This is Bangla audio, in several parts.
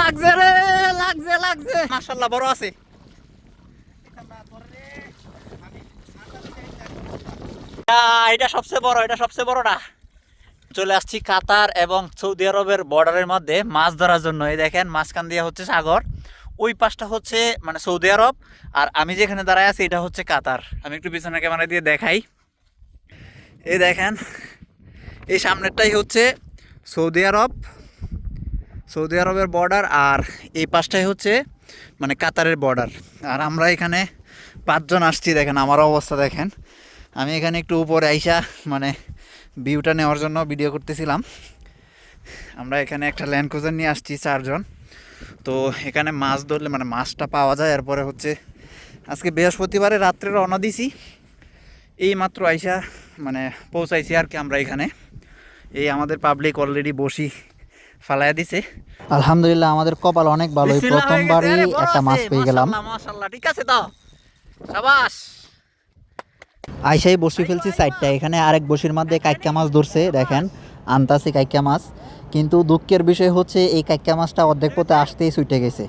লাগছে রে, লাগছে লাগছে। মাশাল্লাহ বড় আছে। এটা সবচেয়ে বড়, এটা সবচেয়ে বড়টা চলে আসছি কাতার এবং সৌদি আরবের বর্ডারের মধ্যে মাছ ধরার জন্য। এই দেখেন, মাঝখান দিয়ে হচ্ছে সাগর। ওই পাশটা হচ্ছে মানে সৌদি আরব। আর আমি যেখানে দাঁড়ায় আছি, এটা হচ্ছে কাতার। আমি একটু পিছনে ক্যামেরা দিয়ে দেখাই। এই দেখেন, এই সামনেরটাই হচ্ছে সৌদি আরব। সৌদি আরবের বর্ডার আর এই পাশটাই হচ্ছে মানে কাতারের বর্ডার আর আমরা এখানে পাঁচজন আসছি দেখেন, আমার অবস্থা দেখেন। আমি এখানে একটু উপরে আইসা মানে ভিউটা নেওয়ার জন্য ভিডিও করতেছিলাম। আমরা এখানে একটা ল্যান্ড নিয়ে আসছি চারজন। তো এখানে মাছ ধরলে মানে মাছটা পাওয়া যায়। এরপরে হচ্ছে, আজকে বৃহস্পতিবারে রাত্রে রওনা দিছি। এই মাত্র আইসা মানে পৌঁছাইছি আর কি আমরা এখানে। এই আমাদের পাবলিক অলরেডি বসি। ফালাইয়া দিছে। আলহামদুলিল্লাহ আমাদের কপাল অনেক ভালো। প্রথমবারই একটা মাছ পেয়ে গেলাম। মাশাআল্লাহ ঠিক আছে তো। সাবাস। আইসাই বসি ফেলছি সাইডটা। এখানে আরেক বসির মধ্যে কাইক্কা মাছ ধরছে দেখেন। আনতাছি কাইক্কা মাছ। কিন্তু দুঃখের বিষয় হচ্ছে এই কাইক্কা মাছটা অর্ধেক পথে আসতেই ছুটে গেছে।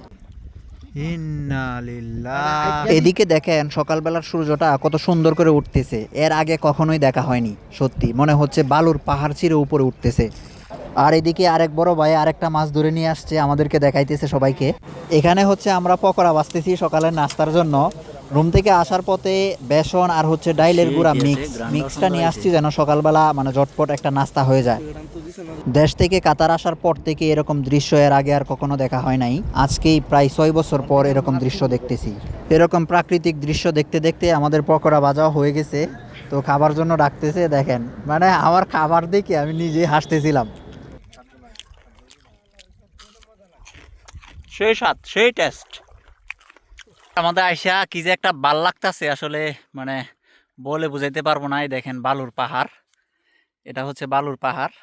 এদিকে দেখেন সকালবেলার সূর্যটা কত সুন্দর করে উঠতেছে। এর আগে কখনোই দেখা হয়নি সত্যি। মনে হচ্ছে বালুর পাহাড় চিরে উপরে উঠতেছে। আর এদিকে আরেক বড় ভাই আরেকটা মাছ ধরে নিয়ে আসছে আমাদেরকে দেখাইতেছে সবাইকে। এখানে হচ্ছে আমরা পকোড়া বাঁচতেছি সকালের নাস্তার জন্য। রুম থেকে আসার পথে বেসন আর হচ্ছে ডাইলের গুঁড়া মিক্স মিক্সটা নিয়ে আসছি যেন সকালবেলা মানে ঝটপট একটা নাস্তা হয়ে যায়। দেশ থেকে কাতার আসার পর থেকে এরকম দৃশ্য এর আগে আর কখনো দেখা হয় নাই। আজকেই প্রায় ছয় বছর পর এরকম দৃশ্য দেখতেছি। এরকম প্রাকৃতিক দৃশ্য দেখতে দেখতে আমাদের পকোড়া বাজাও হয়ে গেছে। তো খাবার জন্য ডাকতেছে দেখেন। মানে আমার খাবার দেখে আমি নিজেই হাসতেছিলাম। সেই স্বাদ সেই টেস্ট আমাদের আইসা কি যে একটা ভালো লাগতাছে আসলে মানে বলে বুঝাইতে পারব না এই দেখেন বালুর পাহাড়। এটা হচ্ছে বালুর পাহাড়।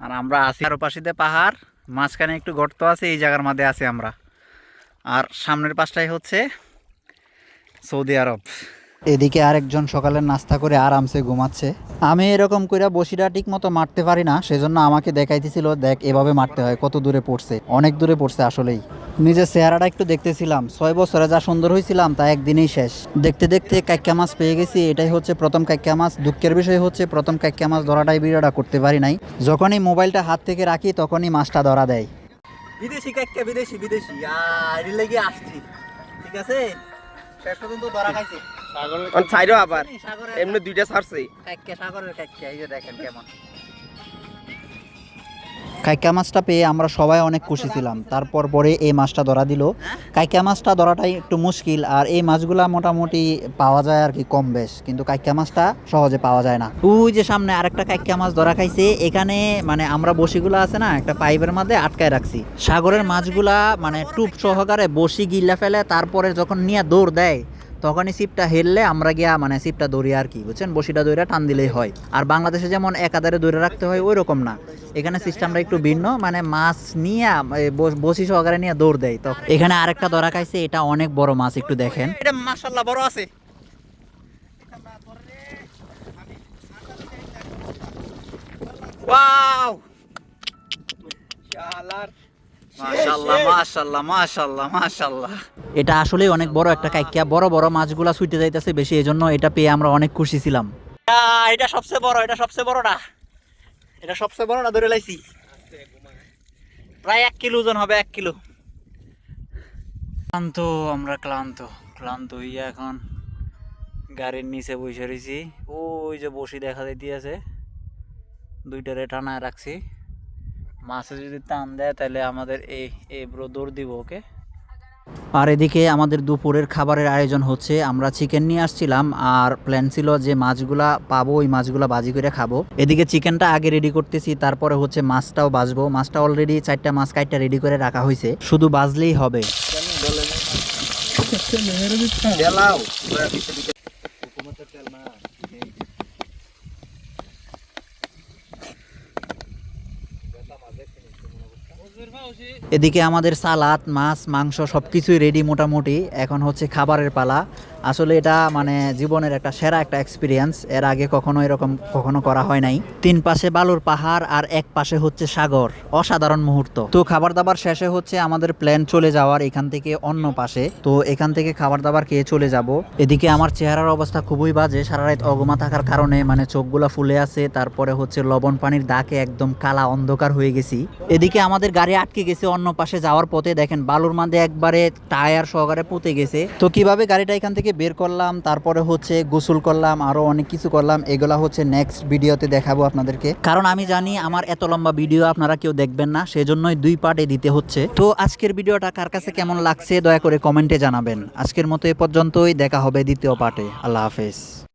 আর আমরা আছি আরও পাশে পাহাড়, মাঝখানে একটু গর্ত আছে, এই জায়গার মধ্যে আছি আমরা। আর সামনের পাশটাই হচ্ছে সৌদি আরব। এদিকে আরেকজন সকালের নাস্তা করে আরামসে ঘুমাচ্ছে। আমি এরকম কইরা বসিটা ঠিক মতো মারতে পারি না, সেজন্য আমাকে দেখাইতেছিল, দেখ, এভাবে মারতে হয়, কত দূরে পড়ছে, অনেক দূরে পড়ছে আসলেই। নিজের চেহারাটা একটু দেখতেছিলাম, ছয় বছরে যা সুন্দর হয়েছিলাম তা একদিনেই শেষ। দেখতে দেখতে কাক্কা মাছ পেয়ে গেছি, এটাই হচ্ছে প্রথম কাক্কা মাছ, দুঃখের বিষয় হচ্ছে প্রথম কাক্কা মাছ ধরাটাই বিড়াটা করতে পারি নাই। যখনই মোবাইলটা হাত থেকে রাখি, তখনই মাছটা ধরা দেয়। বিদেশি কাক্কা বিদেশি বিদেশি আর লেগে আসছি, ঠিক আছে? শেষ পর্যন্ত ধরা অন ছাইরো আবার। এমনি দুইটা ছাড়ছে। কাইক্কা সাগরের কাইক্কা এই যে দেখেন কেমন। কাইক্কা মাছটা পেয়ে আমরা সবাই অনেক খুশি ছিলাম। তারপর পরে এই মাছটা ধরা দিল। কাইক্কা মাছটা ধরাটাই একটু মুশকিল আর এই মাছগুলা মোটামুটি পাওয়া যায় আর কি কম বেশ। কিন্তু কাইক্কা মাছটা সহজে পাওয়া যায় না। ওই যে সামনে আরেকটা কাইক্কা মাছ ধরা খাইছে। এখানে মানে আমরা বসিগুলা আছে না একটা পাইপের মধ্যে আটকায় রাখছি। সাগরের মাছগুলা মানে টুপ সহকারে বসি গিল্লা ফেলে তারপরে যখন নিয়ে দৌড় দেয় তখনই সিপটা হেললে আমরা গিয়া মানে সিপটা দৌড়ি আর কি বুঝছেন? বসিটা দৌড়া টান দিলেই হয়। আর বাংলাদেশে যেমন একাধারে দৌড়ে রাখতে হয় ওই রকম না। এখানে সিস্টেমটা একটু ভিন্ন মানে মাছ নিয়ে বসি সহকারে নিয়ে দৌড় দেয়। তো এখানে আরেকটা ধরা খাইছে এটা অনেক বড় মাছ একটু দেখেন। এটা মাশাল্লাহ বড় আছে। ওয়াও! মাশাল্লাহ এটা আসলে অনেক বড় একটা কাইকিয়া বড় বড় মাছগুলা ছুটে যাইতেছে বেশি এজন্য এটা পেয়ে আমরা অনেক খুশি ছিলাম। এটা সবচেয়ে বড় এটা সবচেয়ে বড়টা এটা সবচেয়ে বড় না ধরে লাইছি। প্রায় এক কিলো ওজন হবে এক কিলো। ক্লান্ত আমরা ক্লান্ত ক্লান্ত হইয়া এখন গাড়ির নিচে বসে রয়েছি ওই যে বসি দেখা যাইতেছে। দুইটারে টানায় রাখছি। মাছে যদি টান দেয় তাহলে আমাদের এই এই ব্রো দৌড় দিব ওকে? আর এদিকে আমাদের দুপুরের খাবারের আয়োজন হচ্ছে। আমরা চিকেন নিয়ে আসছিলাম আর প্ল্যান ছিল যে মাছগুলা পাবো ওই মাছগুলা বাজি করে খাব। এদিকে চিকেনটা আগে রেডি করতেছি তারপরে হচ্ছে মাছটাও বাজবো মাছটা অলরেডি চারটা মাছ কাইটটা রেডি করে রাখা হয়েছে শুধু বাজলেই হবে। দেলাও এদিকে আমাদের সালাদ মাছ মাংস সব কিছুই রেডি মোটামুটি। এখন হচ্ছে খাবারের পালা। আসলে এটা মানে জীবনের একটা সেরা একটা এক্সপিরিয়েন্স এর আগে কখনো এরকম কখনো করা হয় নাই। তিন পাশে বালুর পাহাড় আর এক পাশে হচ্ছে সাগর। অসাধারণ মুহূর্ত। তো খাবার দাবার শেষে হচ্ছে আমাদের প্ল্যান চলে যাওয়ার এখান থেকে অন্য পাশে। তো এখান থেকে খাবার দাবার খেয়ে চলে যাব। এদিকে আমার চেহারার অবস্থা খুবই বাজে। সারা রাত অগমা থাকার কারণে মানে চোখগুলা ফুলে আছে। তারপরে হচ্ছে লবণ পানির দাকে একদম কালা অন্ধকার হয়ে গেছি। এদিকে আমাদের গাড়ি আটকে গেছে অন্য পাশে যাওয়ার পথে। দেখেন বালুর মাঝে একবারে টায়ার সহকারে পুঁতে গেছে। তো কীভাবে গাড়িটা এখান থেকে বের করলাম, তারপরে হচ্ছে গোসল করলাম আরও অনেক কিছু করলাম। এগুলা হচ্ছে নেক্সট ভিডিওতে দেখাবো আপনাদেরকে। কারণ আমি জানি আমার এত লম্বা ভিডিও আপনারা কেউ দেখবেন না, সেজন্যই দুই পার্টে দিতে হচ্ছে। তো আজকের ভিডিওটা কার কাছে কেমন লাগছে, দয়া করে কমেন্টে জানাবেন। আজকের মতো এ পর্যন্তই, দেখা হবে দ্বিতীয় পার্টে আল্লাহ হাফেজ।